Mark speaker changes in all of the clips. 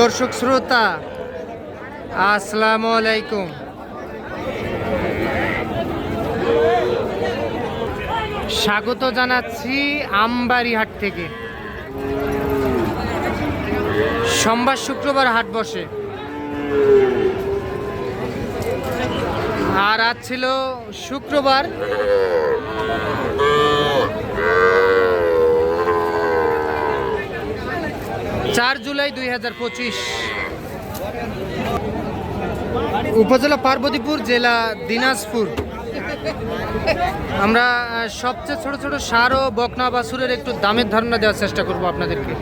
Speaker 1: দর্শক শ্রোতা, আসসালামু আলাইকুম। স্বাগত জানাচ্ছি আমবাড়িহাট থেকে। সোমবার শুক্রবার হাট বসে। আর আজ ছিল শুক্রবার। চার জুলাই দুই হাজার পঁচিশ। উপজেলা পার্বতীপুর, জেলা দিনাজপুর। আমরা সবচেয়ে ছোট ছোট সার ও বকনা বাছুরের একটু দামের ধারণা দেওয়ার চেষ্টা করব আপনাদেরকে।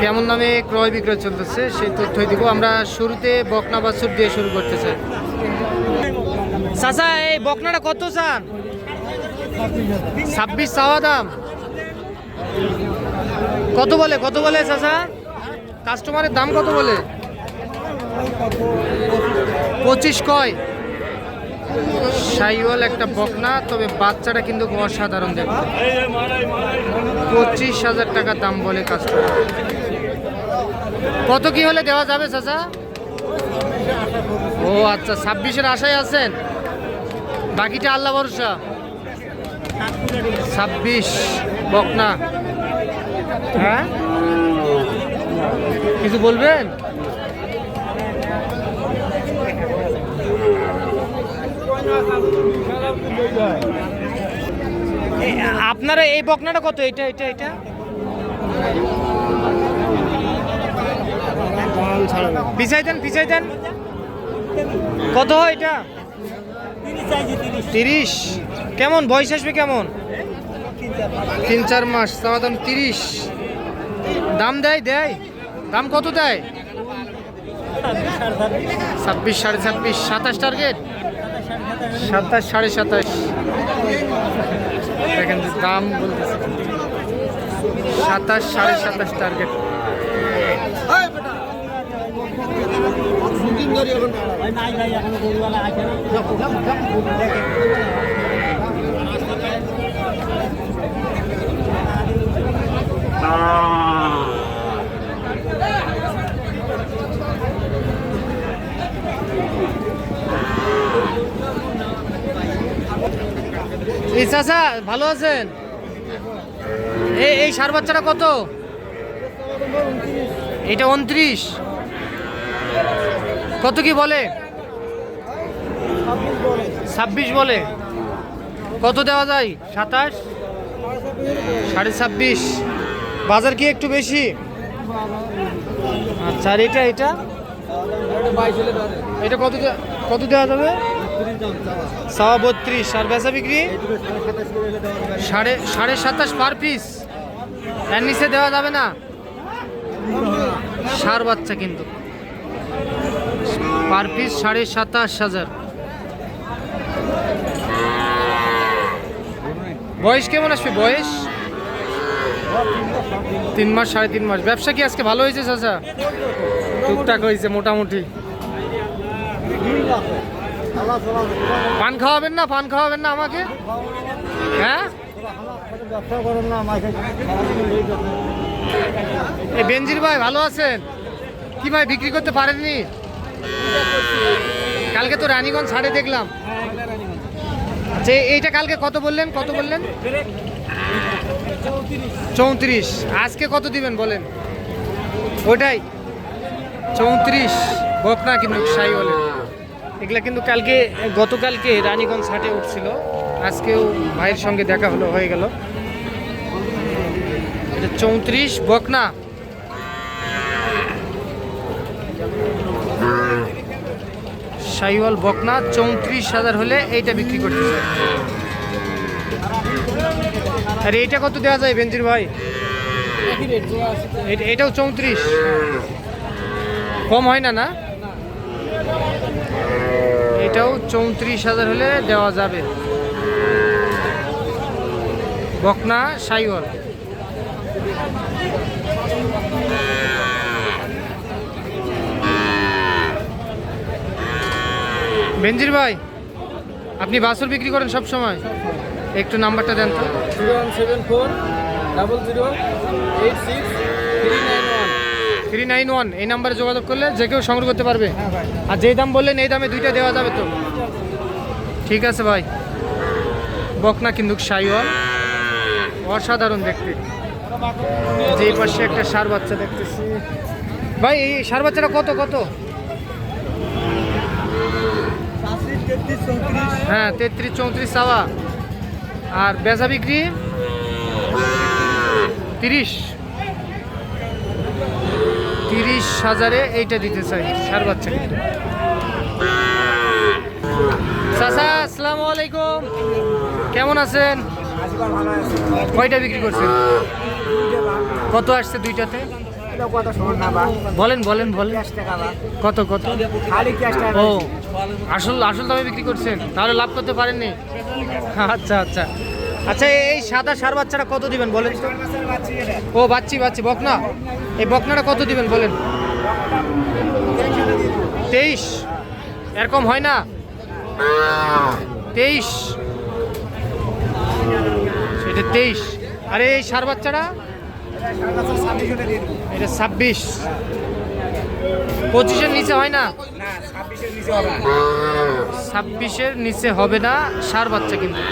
Speaker 1: কেমন দামে ক্রয় বিক্রয় চলতেছে সেই তথ্যই দিব। আমরা শুরুতে বকনা বাছুর দিয়ে শুরু করতে চাই। চাচা, এই বকনাটা কত চান? ছাব্বিশ চাওয়া দাম। কত বলে কত বলে চাচা? কাস্টমারের দাম কত বলে? পঁচিশ কয়? সাইওয়াল একটা বকনা, তবে বাচ্চাটা কিন্তু অসাধারণ দেখতে পঁচিশ হাজার টাকা দাম বলে কাস্টমার কত কি হলে দেওয়া যাবে চাচা? ও আচ্ছা ছাব্বিশের আশায় আছেন? বাকিটা আল্লাহ ভরসা। ছাব্বিশ বকনা। হ্যাঁ? কিছু বলবেন? আপনারা এই বকনাটা কত? এটা এটা এটা? পিছাই দেন পিছাই দেন। কত হয় এটা? তিরিশ। কেমন? বয়স আসবে কেমন? তিন চার মাস। তিরিশ। দাম দেয় দেয়। দাম কত দেয়? ছাব্বিশ সাড়ে ছাব্বিশ, সাতাশ টার্গেট সাতাশ সাড়ে সাতাশ। দেখেন দাম সাতাশ সাড়ে সাতাশ টার্গেট এই চাচা, ভালো আছেন? এই এই সার বাচ্চাটা কত? এটা উনত্রিশ। কত কি বলে? ছাব্বিশ বলে। কত দেওয়া যায়? সাতাশ? সাড়ে ছাব্বিশ। বাজার কি একটু বেশি? আচ্ছা আর এটা এটা? এটা কত কত দেওয়া যাবে? সাওয়া বত্রিশ, আর বেচা বিক্রি? সাড়ে সাড়ে সাতাশ পার পিস এর নিচে দেওয়া যাবে না? সার বাচ্চা কিন্তু। পার পিস সাড়ে সাতাশ হাজার। বয়স কেমন আসবে? বয়স? তিন মাস, সাড়ে তিন মাস। ব্যবসা কি আজকে ভালো হয়েছে, চাচা? টুকটাক হয়েছে মোটামুটি। পান খাওয়াবেন না, পান খাওয়াবেন না আমাকে? হ্যাঁ? এই বেঞ্জির ভাই ভালো আছেন? কি ভাই, বিক্রি করতে পারেননি? কালকে তো রানীগঞ্জ ছাড়ে দেখলাম। যে এইটা কালকে কত বললেন? কত বললেন? চৌত্রিশ। আজকে কত দিবেন বলেন? ওটাই চৌত্রিশ। বকনা কিন্তু সাই বলেন এগুলা কিন্তু কালকে, গতকালকে রানীগঞ্জ হাটে উঠছিল। আজকেও ভাইয়ের সঙ্গে দেখা হলো, হয়ে গেল। চৌত্রিশ, বকনা। সাইওয়াল বকনা, চৌত্রিশ হাজার হলে এইটা বিক্রি করতে আর, এইটা কত দেওয়া যায় বেঞ্জির ভাই? এটা- এটাও চৌত্রিশ। কম হয় না না? এটাও চৌত্রিশ হাজার হলে দেওয়া যাবে। বকনা সাইওয়াল। বেঞ্জির ভাই, আপনি বাসুর বিক্রি করেন সব সময় একটু নাম্বারটা দেন তো।
Speaker 2: Zero one seven four double zero eight six three nine
Speaker 1: three nine one এই নাম্বারে যোগাযোগ করলে যে কেউ সংগ্রহ করতে পারবে।
Speaker 2: হ্যাঁ
Speaker 1: আর যেই দাম বললেন এই দামে দুইটা দেওয়া যাবে তো। ঠিক আছে ভাই। বকনা কিন্তু সাইওয়াল অসাধারণ দেখতে। যে এই পাশে একটা সার বাচ্চা দেখতেছি। ভাই এই সার বাচ্চাটা কত কত? হ্যাঁ তেত্রিশ চৌত্রিশ সাওয়া আর বেচা বিক্রি? তিরিশ। তিরিশ হাজারে এইটা দিতে চাই, সার বাচ্চা কিন্তু। চাচা, আসসালামু আলাইকুম। কেমন আছেন? কয়টা বিক্রি করছেন? কত আসছে দুইটাতে? বলেন বলেন বলেন। কত কত? ও, আসল আসল দামে বিক্রি করছেন? তাহলে লাভ করতে পারেননি? আচ্ছা আচ্ছা। আচ্ছা এই সাদা সার বাচ্চাটা কত দিবেন বলেন ও, বাচ্চি বাচ্চি, বকনা? এই বকনাটা কত দিবেন বলেন? তেইশ। এরকম হয় না? তেইশ। এটা তেইশ। আরে, এই সার বাচ্চাটা? এটা ছাব্বিশ। পঁচিশের নিচে হয় না।
Speaker 2: ছাব্বিশের নিচে হবে না
Speaker 1: সার বাচ্চা কিন্তু।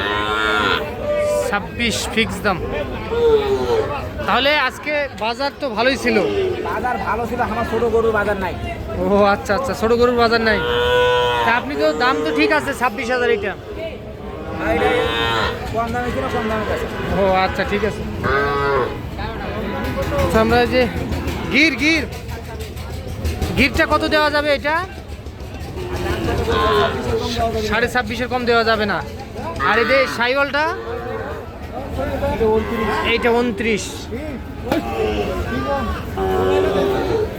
Speaker 1: ছাব্বিশ ফিক্স দাম। তাহলে আজকে বাজার তো ভালোই ছিল।
Speaker 2: বাজার ভালো ছিল আমার ছোট গরুর বাজার নাই।
Speaker 1: ও আচ্ছা আচ্ছা ছোট গরুর বাজার নাই। তা আপনি তো দাম তো ঠিক আছে ছাব্বিশ হাজার এটা। ও আচ্ছা ঠিক আছে। আচ্ছা, আমরা যে গির গির। গিরটা কত দেওয়া যাবে এটা? সাড়ে ছাব্বিশের কম দেওয়া যাবে না। আর এই যে সাইওয়ালটা এইটা উনত্রিশ।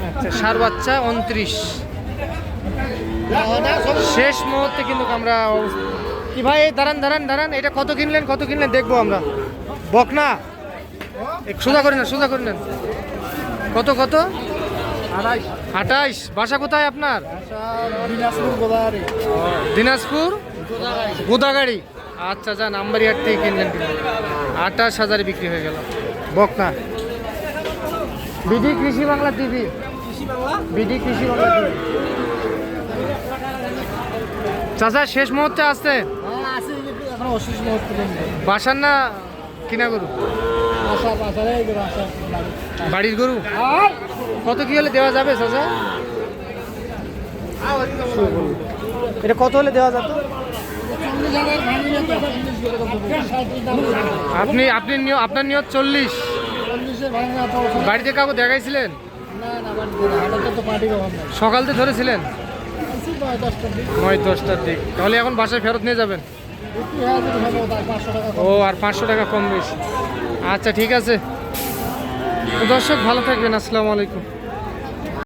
Speaker 1: আচ্ছা সার বাচ্চা উনত্রিশ। শেষ মুহূর্তে কিন্তু আমরা কি ভাই দাঁড়ান দাঁড়ান দাঁড়ান এটা কত কিনলেন কত কিনলেন দেখব আমরা। বকনা? সোজা করে নেন সোজা করে নেন। কত কত? আঠাইশ। বাসা কোথায় আপনার?
Speaker 2: দিনাজপুর গোদাগাড়ি।
Speaker 1: আচ্ছা যা নাম্বারি হাট থেকে কিনলেন আঠাশ হাজারে বিক্রি হয়ে গেল। বকনা। বিডি কৃষি বাংলা টিভি। বিডি কৃষি বাংলা টিভি। চাচা, শেষ মুহূর্তে আসছে? বাসার না কিনা গরু? বাড়ির গরু? কত কি হলে দেওয়া যাবে, চাচা? এটা কত হলে দেওয়া যেত আপনি আপনি আপনার নিয়ত চল্লিশ। বাড়িতে কাউকে দেখাইছিলেন? সকাল থেকে ধরেছিলেন। নয়, দশটার দিক। তাহলে এখন বাসায় ফেরত নিয়ে যাবেন? ও, আর পাঁচশো টাকা কম বেশি। আচ্ছা ঠিক আছে। দর্শক, ভালো থাকবেন। আসসালামু আলাইকুম।